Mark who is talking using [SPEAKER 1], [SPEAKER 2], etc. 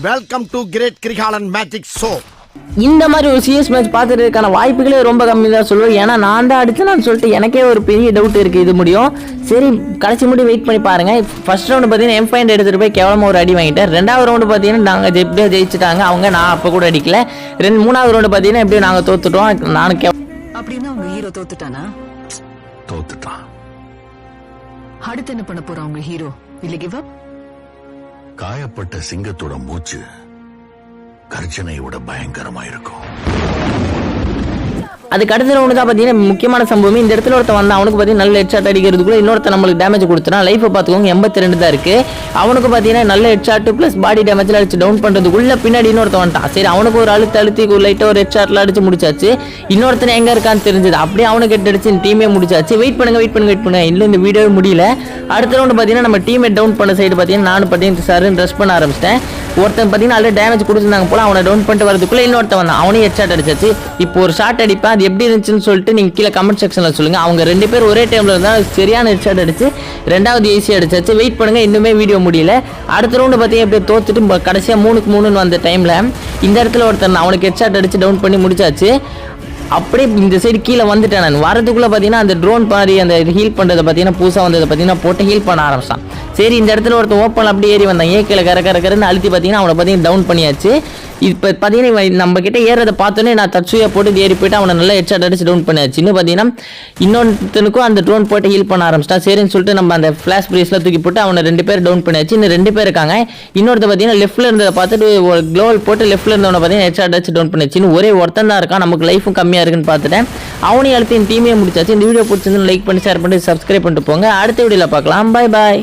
[SPEAKER 1] Welcome to great Kirikalan magic show
[SPEAKER 2] இந்த மாதிரி ஒரு சிஎஸ் மேட்ச் பார்த்துறதுக்கான வாய்ப்புகளே ரொம்ப கம்மி தான் சொல்லுவேன். ஏன்னா நான் தான் அடிச்சேன்னு சொல்லிட்டு எனக்கே ஒரு பெரிய டவுட் இருக்குது இது முடியும். சரி கடைசி முடி வெயிட் பண்ணி பாருங்க. ஃபர்ஸ்ட் ரவுண்டு பார்த்தீங்கன்னா எம் பாயிண்ட் எடுத்துகிட்டு போய் கேவலமாக ஒரு அடி வாங்கிட்டேன். ரெண்டாவது ரவுண்டு பார்த்தீங்கன்னா நாங்கள் எப்படியோ ஜெயிச்சிட்டாங்க. அவங்க நான் அப்போ கூட அடிக்கல. ரெண்டு மூணாவது ரவுண்டு பார்த்தீங்கன்னா எப்படியோ நாங்கள் தோத்துட்டோம். நானும் கே
[SPEAKER 3] அப்படின்னா உங்க ஹீரோ தோத்துட்டானா?
[SPEAKER 4] தோத்துட்டான்.
[SPEAKER 3] அடுத்து என்ன பண்ண போறான் உங்க ஹீரோ இல்ல கிவ் அப்
[SPEAKER 4] காயப்பட்ட சிங்கத்தோட மூச்சு கர்ஜனையை விட பயங்கரமா இருக்கும்
[SPEAKER 2] அதுக்கு அடுத்த ரவுண்டு தான் பார்த்தீங்கன்னா முக்கியமான சம்பவம் இந்த இடத்துல ஒருத்தன் வந்தான் அவனுக்கு பார்த்தீங்கன்னா நல்ல ஹெட்ஷாட் அடிக்கிறதுக்குள்ள இன்னொருத்தன் நம்மளுக்கு டேமேஜ் கொடுத்துறான் லைஃபை பார்த்துக்கோங்க எண்பத்தி ரெண்டு தான் இருக்கு. அவனுக்கு பார்த்தீங்கன்னா நல்ல ஹெட்ஷாட் ப்ளஸ் பாடி டேமேஜில் அடிச்சு டவுன் பண்ணுறதுக்குள்ள பின்னாடி இன்னொருத்தன் வந்துட்டான் சரி அவனுக்கு ஒரு அழுத்து அழுத்தி லைட்டாக ஒரு ஹெட்ஷாட்ல அடிச்சு முடிச்சாச்சு. இன்னொருத்தன் எங்கே இருக்கான்னு தெரிஞ்சது. அப்படியே அவனுக்கு ஹெட் அடிச்சு டீமே முடிச்சாச்சு. வெயிட் பண்ணுங்க வெயிட் பண்ணுங்க வெயிட் பண்ணுங்க. இன்னும் இந்த வீடியோ முடியல. அடுத்த ரவுண்டு பார்த்தீங்கன்னா நம்ம டீமை டவுன் பண்ண சைடு பார்த்தீங்கன்னா நானும் பார்த்தீங்கன்னா சார் ட்ரெஸ் பண்ண ஆரம்பிச்சிட்டேன். ஒருத்தன் பார்த்தீங்கன்னா ஆல்ரெடி டேமேஜ் கொடுத்துருந்தாங்க போல அவனை டவுன் பண்ணிட்டு வரதுக்குள்ள இன்னொருத்தன் வந்தான். அவனையும் ஹெட்ஷாட் அடிச்சாச்சு. இப்போ ஒரு ஷாட் அடிப்பேன். அது எப்படி இருந்துச்சுன்னு சொல்லிட்டு நீங்கள் கீழே கமெண்ட் செக்ஷனில் சொல்லுங்கள் அவங்க ரெண்டு பேர் ஒரே டைமில் இருந்தால் சரியான ஹெட்ஷாட் அடிச்சு ரெண்டாவது ஏசி அடிச்சாச்சு. வெயிட் பண்ணுங்கள் இன்னுமே வீடியோ முடியல. அடுத்த ரவுண்டு பார்த்தீங்கன்னா எப்படியோ தோத்துட்டு கடைசியாக மூணுக்கு மூணுன்னு வந்த டைமில் இந்த இடத்துல ஒருத்தன் அவனுக்கு ஹெட்ஷாட் அடிச்சு டவுன் பண்ணி முடிச்சாச்சு. அப்படியே இந்த சைடு கீழே வந்துட்டேன் நான். வரதுக்குள்ளே பார்த்தீங்கன்னா அந்த ட்ரோன் பாரி அந்த ஹீல் பண்ணுறதை பார்த்தீங்கன்னா புதுசாக வந்ததை பார்த்தீங்கன்னா போட்டு ஹீல் பண்ண ஆரம்பிச்சான். சரி இந்த இடத்துல ஒருத்தன் ஓப்பன் அப்படியே ஏறி வந்தான். ஏக்கில் கர கர கரன்னு அழுத்தி பார்த்தீங்கன்னா அவனை பார்த்தீங்கன்னா டவுன் பண்ணியாச்சு. இப்போ பார்த்தீங்கன்னா நம்ம கிட்ட ஏறதை பார்த்தோன்னே நான் தச்சுயா போட்டு ஏறி போயிட்டு அவனை நல்லா ஹெட்ஷாட் அடிச்சு டவுன் பண்ணியாச்சு. இன்னும் பார்த்தீங்கன்னா இன்னொருத்தனுக்கும் அந்த ட்ரோன் போட்டு ஹீல் பண்ண ஆரம்பிச்சிட்டான் சரின்னு சொல்லிட்டு நம்ம அந்த ஃப்ளாஷ் பிரேஸ்லாம் தூக்கி போட்டு அவனை ரெண்டு பேர் டவுன் பண்ணியாச்சு. இன்னும் ரெண்டு பேர் இருக்காங்க. இன்னொருத்த பார்த்தீங்கன்னா லெஃப்ட்ல இருந்ததை பார்த்துட்டு ஒரு க்ளோவல் போட்டு லெஃப்ட்ல இருந்தவனை பார்த்தீங்கன்னா ஹெட்ஷாட் அடிச்சு டவுன் பண்ணியாச்சு. இன்னும் ஒரே ஒருத்தன் தான் இருக்கான். நமக்கு லைஃபும் கம்மியாக இருக்குன்னு பார்த்துட்டேன். அவனையும் அடுத்து என் டீமே முடிச்சாச்சு. இந்த வீடியோ பிடிச்சிருந்து லைக் பண்ணி ஷேர் பண்ணி சப்ஸ்கிரைப் பண்ணிட்டு போங்க. அடுத்த வீடியோவில் பார்க்கலாம். Bye bye